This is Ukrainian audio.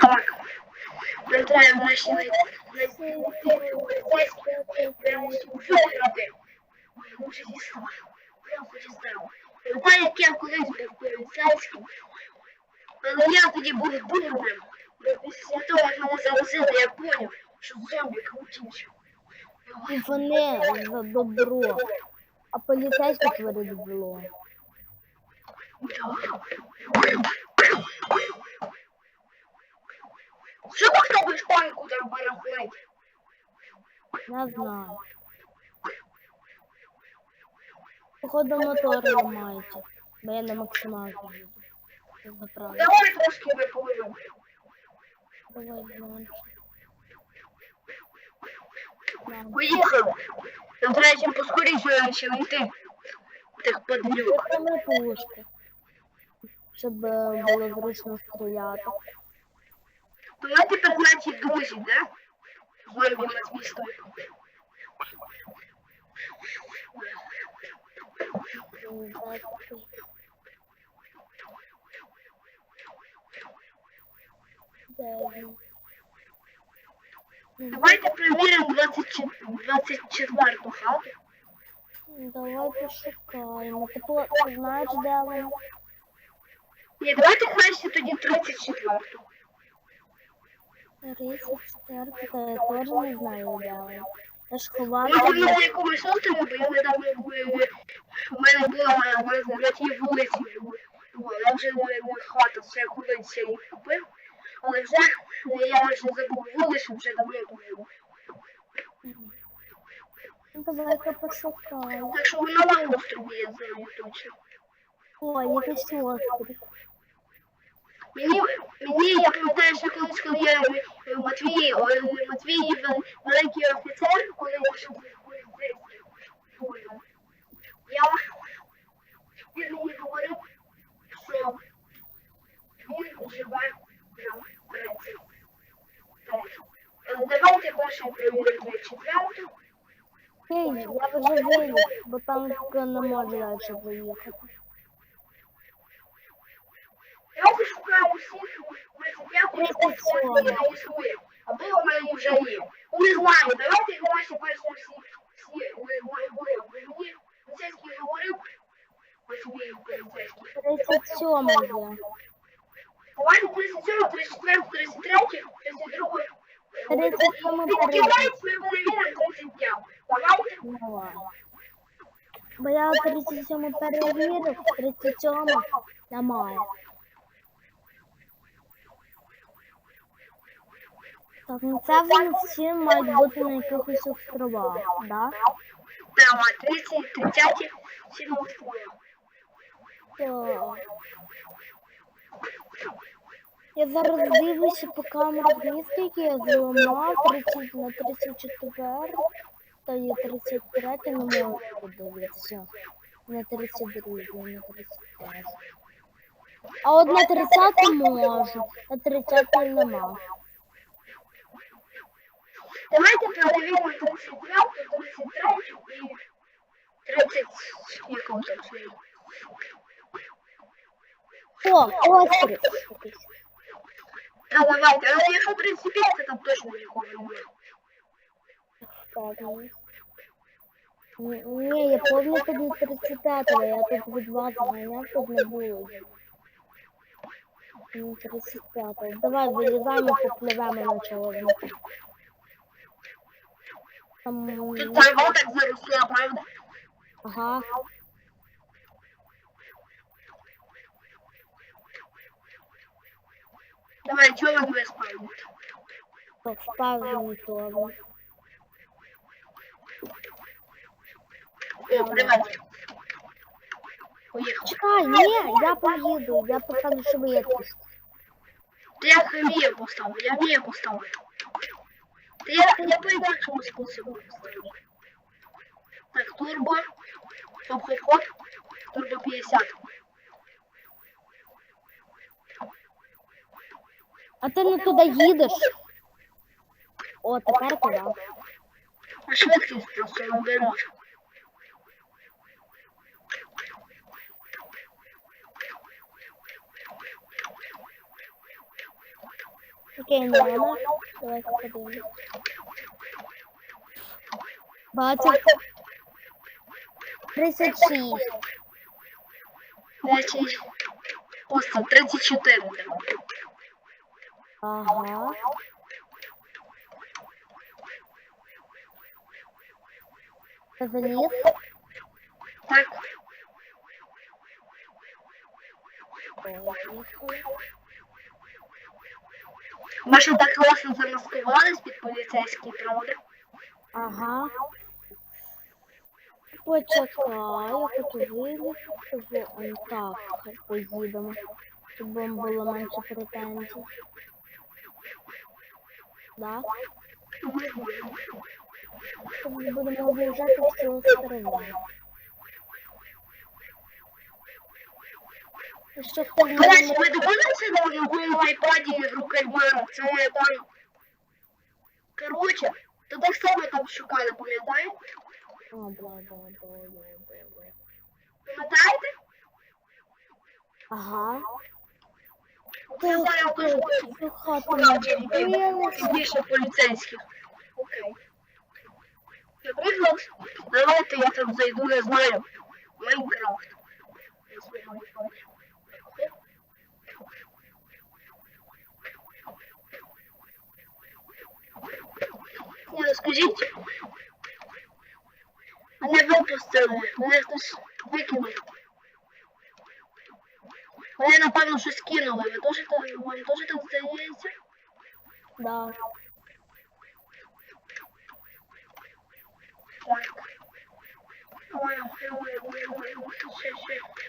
Так. Нам треба нарешті знайти поліцейських. Прямо вже грати. Ой, лучше діставай. Прям хоч і здорово. Пам'ятаю, як я колись був поліцейським. Але я тоді був дурним. Після того, як мене заразили, я поняв, що зомбі крутіші. Вони за добро. А поліцейські творять зло. Що робиш паніку там барахлить? Не знаю. Походу мотор ламається. Бо я на максималку. Заправлю. Давай трошки випливемо. Давай, давай. Поїхали. Нам треба чим поскоріше ще знайти тих падлюк. Це пушки. Щоб е, було зручно стріляти. Тепер наші друзі, да? Так. Де він? Давайте перевіримо 24 24 хату. Давай пошукаємо. Ти, по- ти знаєш, де вона? Ні, давайте краще тоді 34. 34, та я теж не знаю, де. Я ж ховала. Може, ми на якомусь острові, бо я недавно був, в мене була на, тій вулиці. Я вже хата, я я її купив. Але вже я вже забув вулицю, вже давно живу. Ну, Давай-ка пошукаю. Так що вона на острові, я знаю точно. Ой, якийсь острів. Мені, мені я пам'ятаю, що колись, коли я е, Матвій, Матвій вел- великий офіцер, коли я я він мені говорив, що він живе на давайте перше перевіримо четверту. Ей, я вже виліз, бо там не може далі поїхати. Я пошукаю всіх, я Тридцять не існує, аби вона і вже є. Знаю, давайте е. Бо Мені поліцейський говорив, поліцейський. 37 є. Давайте 37, 34, 33, 32. 37 Ти кидаєш, ми перевіримо 35. Давайте. Давай. Бо я 37 перевірив, 37 немає. Так, ну це вони всі мають бути на якихось островах, да? Прямо 30, 30, всі. Я зараз дивлюся по камерах, мені скільки я зламав 30 на 34, та є 33, не можу подивитися. На 32, на 35. А от на 30 можу, на 30 нема. Давайте перевіримо 35, 33 і 30, якого там своє. О, острів. Та давайте, але якщо 35, там точно ні. Ні, Ні, я пам'ятаю до 35-го, я тут від 20 ганяв, тут не було. 35-го. Давай вилізаємо, попливемо на човні. Там... Тут трава так заросла, правда? Ага. Давай, чого не спавните? То впав човен. О, привет. Поїхав. Чекай, ні, я поїду, я поставлю швидкість. Я вмію поставив, я вмію поставити. Я, я по інакшому способу поставлю. Так, турбо. Хоп-хоп-хоп. Турбо 50. А ти не туди їдеш? О, тепер туди. А швидкість просто набереш. Окей, Нана. Давайте подивимось. Бачу. 36. Значить, просто 34 треба. Ага. Заліз. Так, Поїхали. Ми що так класно замаскувались під поліцейський, правда? Ага. Почекай, я хочу вилізти он так поїдемо. Щоб вам було менше претензій. Да? Щоб будемо виїжджати в село Старове. І Що хто в До речі, мене ми дивилися на моєму айпаді ігру Кальмара? Це моя там. Коротше, то так само там шукали, бла. Пам'ятаєте? Ага. Я зараз кажу, не і більше поліцейських. Окей. Давайте я там зайду, не знаю, Майнкрафт. Ну скажіть, мене випустили, мене хтось викинув. Мене, напевно, щось кинули. Ви теж так, вам теж так здається? Да. Так. Ой, ой, ой, ой, ой, ще, ще. Ой, ой.